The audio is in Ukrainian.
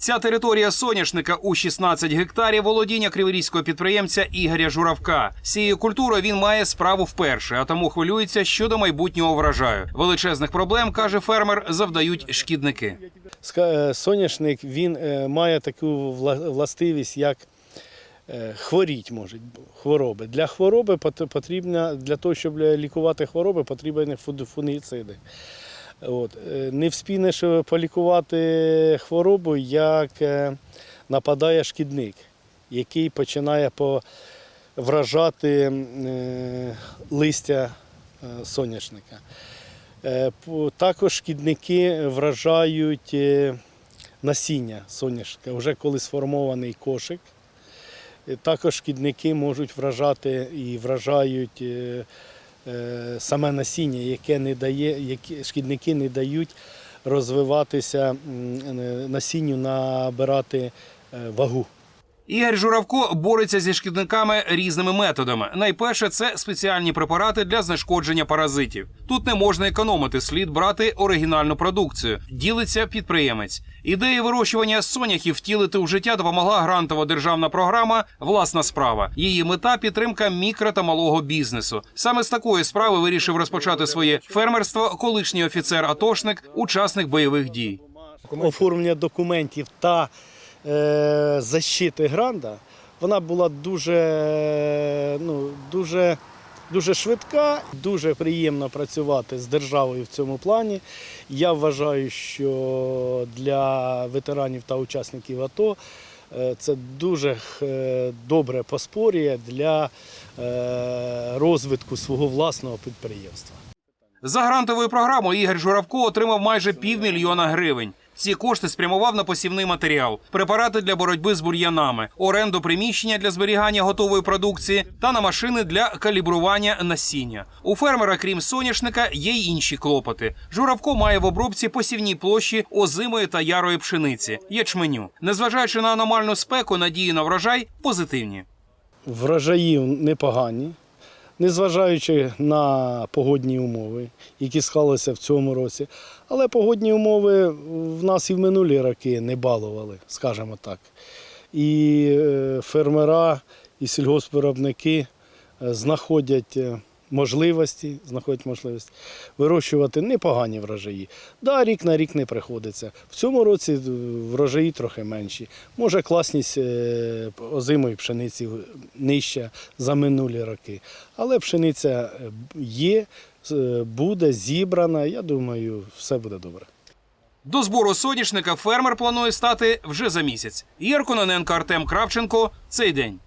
Ця територія соняшника у 16 гектарів володіння криворізького підприємця Ігоря Журавка. З цією культурою він має справу вперше, а тому хвилюється щодо майбутнього врожаю. Величезних проблем каже фермер, завдають шкідники. Е, Соняшник він е, має таку властивість, як е, хворіть можуть хвороби. Для хвороби пот- потрібно, для того, щоб лікувати хвороби, потрібні фунгіциди. От. е, Не вспінеш полікувати хворобу, як е, нападає шкідник, який починає вражати е, листя е, соняшника. Е, Також шкідники вражають е, насіння соняшника, вже коли сформований кошик. Е, Також шкідники можуть вражати і вражають е, е, саме насіння, яке не дає, які шкідники не дають розвиватися е, насінню, набирати е, вагу. Ігор Журавко бореться зі шкідниками різними методами. Найперше це спеціальні препарати для знешкодження паразитів. Тут не можна економити, слід брати оригінальну продукцію. Ділиться підприємець. Ідея вирощування соняхів втілити у життя допомогла грантова державна програма Власна справа. Її мета підтримка мікро та малого бізнесу. Саме з такої справи вирішив розпочати своє фермерство колишній офіцер-атошник, учасник бойових дій. оформлення документів та защити гранда, вона була дуже, е, ну, дуже, дуже швидка, дуже приємно працювати з державою в цьому плані. Я вважаю, що для ветеранів та учасників АТО е, це дуже е, добре поспорює для е, розвитку свого власного підприємства. За грантовою програмою Ігор Журавко отримав майже півмільйона гривень. Ці кошти спрямував на посівний матеріал, препарати для боротьби з бур'янами, оренду приміщення для зберігання готової продукції та на машини для калібрування насіння. У фермера, крім соняшника, є й інші клопоти. Журавко має в обробці посівні площі озимої та ярої пшениці, ячменю. Незважаючи на аномальну спеку, надії на врожай позитивні. Врожаїв непогані, незважаючи на погодні умови, які склалися в цьому році. Але погодні умови в нас і в минулі роки не балували, скажімо так. І е, фермера, і сільгоспвиробники е, знаходять е, можливості, знаходять можливість вирощувати непогані врожаї. Да, рік на рік не приходиться. В цьому році е, врожаї трохи менші. Може, класність е, озимої пшениці нижча за минулі роки. Але пшениця е, є, буде зібрана. Я думаю, все буде добре. До збору соняшника фермер планує стати вже за місяць. Єркононенко Артем Кравченко. Цей день.